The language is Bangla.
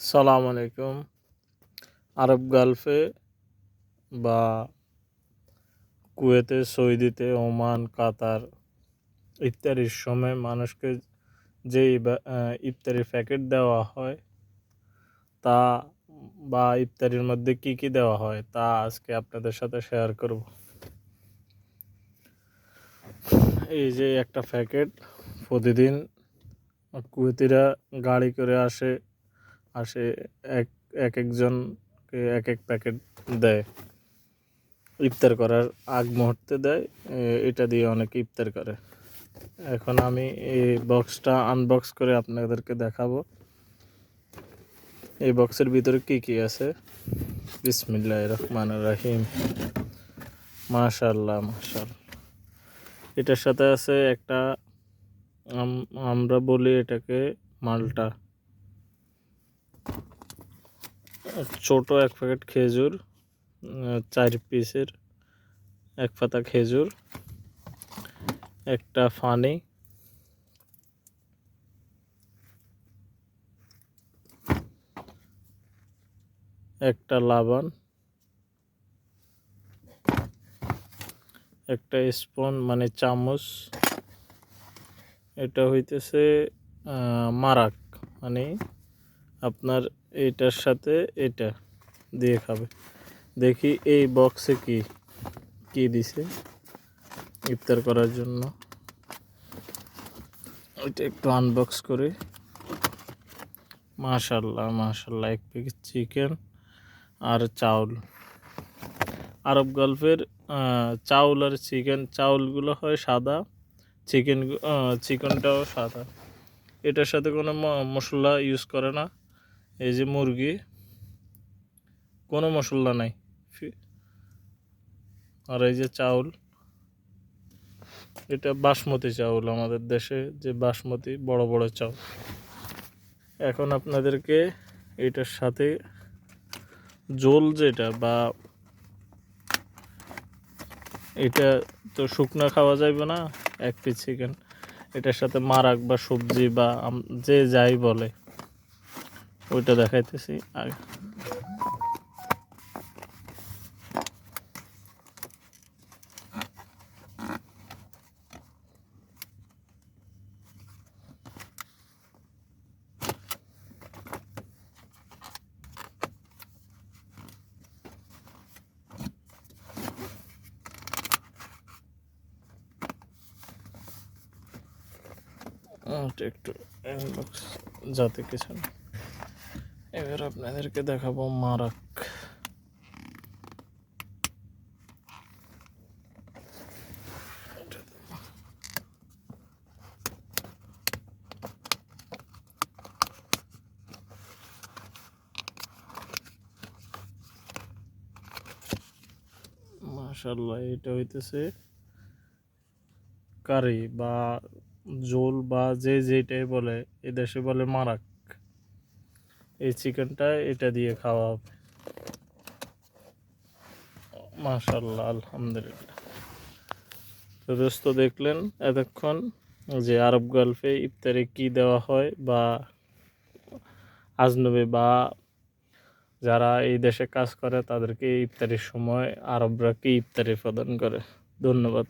সালাম আলাইকুম। আরব গালফে বা কুয়েতে, সৌদিতে, ওমান, কাতার ইত্যাদির সময় মানুষকে যে ইফতারির প্যাকেট দেওয়া হয়, তা বা ইফতারির মধ্যে কি কি দেওয়া হয়, তা আজকে আপনাদের সাথে শেয়ার করব। এই যে একটা প্যাকেট প্রতিদিন কুয়েতিরা গাড়ি করে আসে আসে এক এক একজনকে এক এক প্যাকেট দেয়। ইফতার করার আগ মুহূর্তে দেয়। এটা দিয়ে অনেকে ইফতার করে। এখন আমি এই বক্সটা আনবক্স করে আপনাদেরকে দেখাবো। এই বক্সের ভিতরে কি কি আছে? বিসমিল্লাহ রহমান রাহিম। মাশাল্লাহ মাশাল্লাহ এটার সাথে আছে একটা, আম- আমরা বলি এটাকে মালটা। ছোট এক প্যাকেট খেজুর চার পিসের এক পাতা খেজুর, একটা ফানি, একটা লাবান একটা স্পুন মানে চামচ, এটা হইতেছে মারাক মানে আপনার এইটার সাথে এটা দিয়ে খাবে। দেখি এই বক্সে কি কি দিছে ইফতার করার জন্য। ওইটা একটু আনবক্স করি। মাশাল্লাহ মাশাল্লাহ এক প্যাকেট চিকেন আর চাউল। আরব গল্পের চাউল আর চিকেন চাউলগুলো হয় সাদা চিকেন চিকেনটাও সাদা। এটার সাথে কোনো মশলা ইউজ করে না। এই যে মুরগি, কোনো মশলা নাই। আর এই যে চাউল, এটা বাসমতি চাউল আমাদের দেশে, যে বাসমতি, বড় বড় চাউল। এখন আপনাদেরকে এটার সাথে জোল যেটা বা এটা তো শুকনো খাওয়া যাবে না, এক পিস চিকেন এটার সাথে মারাক বা সবজি বা যে যাই বলে। ওইটা দেখাইতেছি আগে ওটা একটু ইনবক্স যাতে কিছু না এবার আপনাদেরকে দেখাবো মারাক মাশাল্লাহ এটা হইতেছে কারি বা জোল বা যে যেটাই বলে এদেশে বলে মারাক এই চিকেনটা এটা দিয়ে খাওয়া। হবে মাশাল্লাহ আলহামদুলিল্লাহ। তো দোস্ত দেখলেন এতক্ষণ যে আরব গল্ফে ইফতারে কি দেওয়া হয় বা আজনবে বা যারা এই দেশে কাজ করে তাদেরকে ইফতারির সময় আরবরা কি ইফতারি প্রদান করে। ধন্যবাদ।